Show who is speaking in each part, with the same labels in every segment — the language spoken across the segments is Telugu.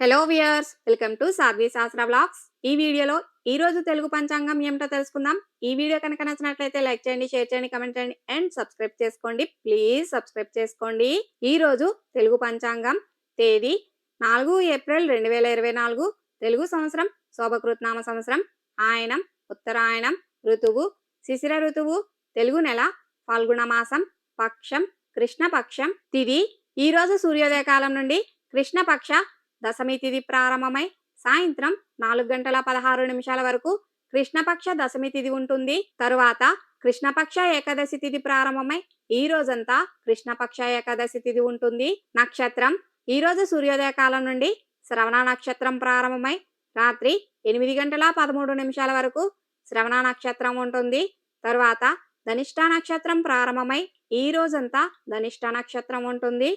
Speaker 1: Hello viewers welcome to Sadhvi Shastra blogs. ఈ వీడియోలో ఈ రోజు తెలుగు పంచాంగం ఏమిటో తెలుసుకుందాం. ఈ వీడియో కనుక నచ్చినట్లయితే లైక్ చేయండి షేర్ చేయండి కమెంట్ చేయండి అండ్ సబ్స్క్రైబ్ చేసుకోండి. ప్లీజ్ సబ్స్క్రైబ్ చేసుకోండి. ఈ రోజు తెలుగు పంచాంగం తేదీ నాలుగు ఏప్రిల్ రెండు వేల ఇరవై నాలుగు తెలుగు సంవత్సరం శోభకృత్నామ సంవత్సరం ఆయనం ఉత్తరాయణం ఋతువు శిశిర ఋతువు తెలుగు నెల ఫాల్గుణ మాసం పక్షం కృష్ణపక్షం తిది. ఈ రోజు సూర్యోదయ కాలం నుండి కృష్ణపక్ష దశమి తిథి ప్రారంభమై సాయంత్రం నాలుగు గంటల పదహారు నిమిషాల వరకు కృష్ణపక్ష దశమి తిథి ఉంటుంది. తరువాత కృష్ణపక్ష ఏకాదశి తిథి ప్రారంభమై ఈ రోజంతా కృష్ణపక్ష ఏకాదశి తిథి ఉంటుంది. నక్షత్రం ఈ రోజు సూర్యోదయ కాలం నుండి శ్రవణ నక్షత్రం ప్రారంభమై రాత్రి ఎనిమిది గంటల పదమూడు నిమిషాల వరకు శ్రవణ నక్షత్రం ఉంటుంది. తరువాత ధనిష్ట నక్షత్రం ప్రారంభమై ఈ రోజంతా ధనిష్ట నక్షత్రం ఉంటుంది.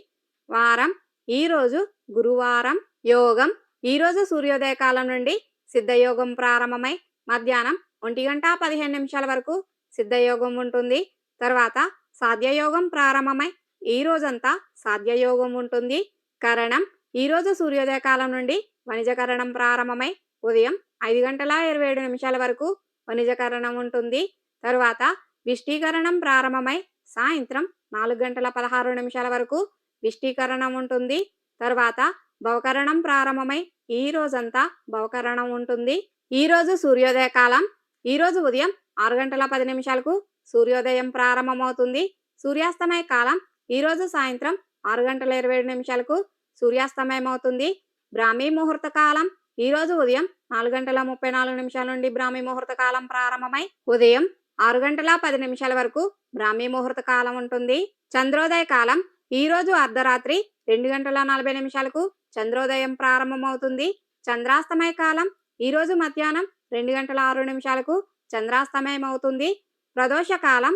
Speaker 1: వారం ఈ రోజు గురువారం యోగం. ఈ రోజు సూర్యోదయ కాలం నుండి సిద్ధయోగం ప్రారంభమై మధ్యాహ్నం ఒంటి గంట పదిహేను నిమిషాల వరకు సిద్ధయోగం ఉంటుంది. తర్వాత సాధ్యయోగం ప్రారంభమై ఈ రోజంతా సాధ్యయోగం ఉంటుంది. కరణం. ఈ రోజు సూర్యోదయ కాలం నుండి వణిజకరణం ప్రారంభమై ఉదయం ఐదు గంటల ఇరవై ఏడు నిమిషాల వరకు వణిజకరణం ఉంటుంది. తరువాత విష్టీకరణం ప్రారంభమై సాయంత్రం నాలుగు గంటల పదహారు నిమిషాల వరకు విష్టీకరణం ఉంటుంది. తర్వాత భవకరణం ప్రారంభమై ఈ రోజంతా భవకరణం ఉంటుంది. ఈ రోజు సూర్యోదయ కాలం. ఈ రోజు ఉదయం ఆరు గంటల పది నిమిషాలకు సూర్యోదయం ప్రారంభమవుతుంది. సూర్యాస్తమయ కాలం. ఈ రోజు సాయంత్రం ఆరు గంటల ఇరవై ఏడు నిమిషాలకు సూర్యాస్తమయం అవుతుంది బ్రాహ్మీ ముహూర్త కాలం. ఈ రోజు ఉదయం నాలుగు గంటల ముప్పై నాలుగు నిమిషాల నుండి బ్రాహ్మీ ముహూర్త కాలం ప్రారంభమై ఉదయం ఆరు గంటల పది నిమిషాల వరకు బ్రాహ్మీ ముహూర్త కాలం ఉంటుంది. చంద్రోదయ కాలం. ఈ రోజు అర్ధరాత్రి రెండు గంటల నలభై నిమిషాలకు చంద్రోదయం ప్రారంభమవుతుంది. చంద్రాస్తమయ కాలం ఈరోజు మధ్యాహ్నం రెండు గంటల ఆరు నిమిషాలకు చంద్రాస్తమయం అవుతుంది ప్రదోష కాలం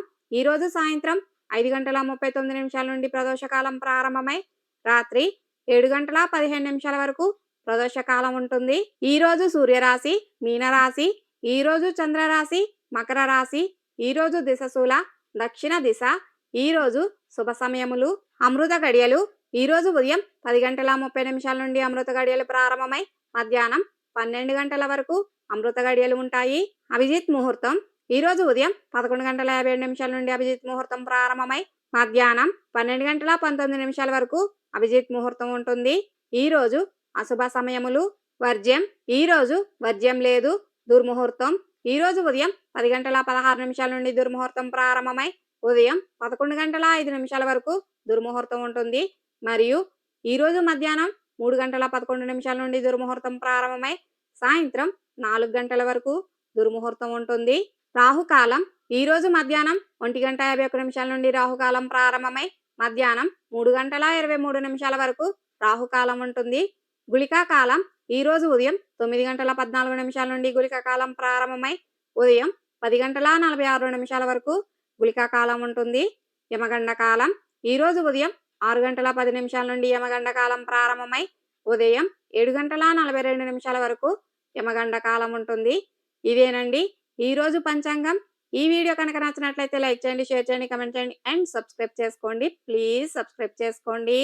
Speaker 1: సాయంత్రం ఐదు గంటల ముప్పై తొమ్మిది నిమిషాల నుండి ప్రదోషకాలం ప్రారంభమై రాత్రి ఏడు గంటల పదిహేను నిమిషాల వరకు ప్రదోషకాలం ఉంటుంది. ఈ రోజు సూర్యరాశి మీనరాశి ఈ రోజు చంద్రరాశి మకర రాశి ఈరోజు దిశశూల దక్షిణ దిశ ఈ రోజు శుభ సమయములు అమృత గడియలు ఈ రోజు ఉదయం పది గంటల ముప్పై నిమిషాల నుండి అమృత గడియలు ప్రారంభమై మధ్యాహ్నం పన్నెండు గంటల వరకు అమృత గడియలు ఉంటాయి. అభిజిత్ ముహూర్తం. ఈ రోజు ఉదయం పదకొండు గంటల యాభై ఏడు నిమిషాల నుండి అభిజిత్ ముహూర్తం ప్రారంభమై మధ్యాహ్నం పన్నెండు గంటల పంతొమ్మిది నిమిషాల వరకు అభిజిత్ ముహూర్తం ఉంటుంది. ఈ రోజు అశుభ సమయములు. వర్జ్యం. ఈ రోజు వర్జ్యం లేదు. దుర్ముహూర్తం. ఈ రోజు ఉదయం పది గంటల పదహారు నిమిషాల నుండి దుర్ముహూర్తం ప్రారంభమై ఉదయం పదకొండు గంటల ఐదు నిమిషాల వరకు దుర్ముహూర్తం ఉంటుంది. మరియు ఈ రోజు మధ్యాహ్నం మూడు గంటల పదకొండు నిమిషాల నుండి దుర్ముహూర్తం ప్రారంభమై సాయంత్రం నాలుగు గంటల వరకు దుర్ముహూర్తం ఉంటుంది. రాహుకాలం ఈ రోజు మధ్యాహ్నం ఒంటి గంట యాభై ఒక్క నిమిషాల నుండి రాహుకాలం ప్రారంభమై మధ్యాహ్నం మూడు గంటల ఇరవై మూడు నిమిషాల వరకు రాహుకాలం ఉంటుంది. గుళికా కాలం ఈ రోజు ఉదయం తొమ్మిది గంటల పద్నాలుగు నిమిషాల నుండి గుళికా కాలం ప్రారంభమై ఉదయం పది గంటల నలభై ఆరు నిమిషాల వరకు గుళికా కాలం ఉంటుంది. యమగండ కాలం ఈ రోజు ఉదయం ఆరు గంటల పది నిమిషాల నుండి యమగండ కాలం ప్రారంభమై ఉదయం ఏడు గంటల నలభై రెండు నిమిషాల వరకు యమగండ కాలం ఉంటుంది. ఇదేనండి. ఈరోజు పంచాంగం. ఈ వీడియో కనుక నచ్చినట్లయితే లైక్ చేయండి షేర్ చేయండి కమెంట్ చేయండి అండ్ సబ్స్క్రైబ్ చేసుకోండి. ప్లీజ్ సబ్స్క్రైబ్ చేసుకోండి.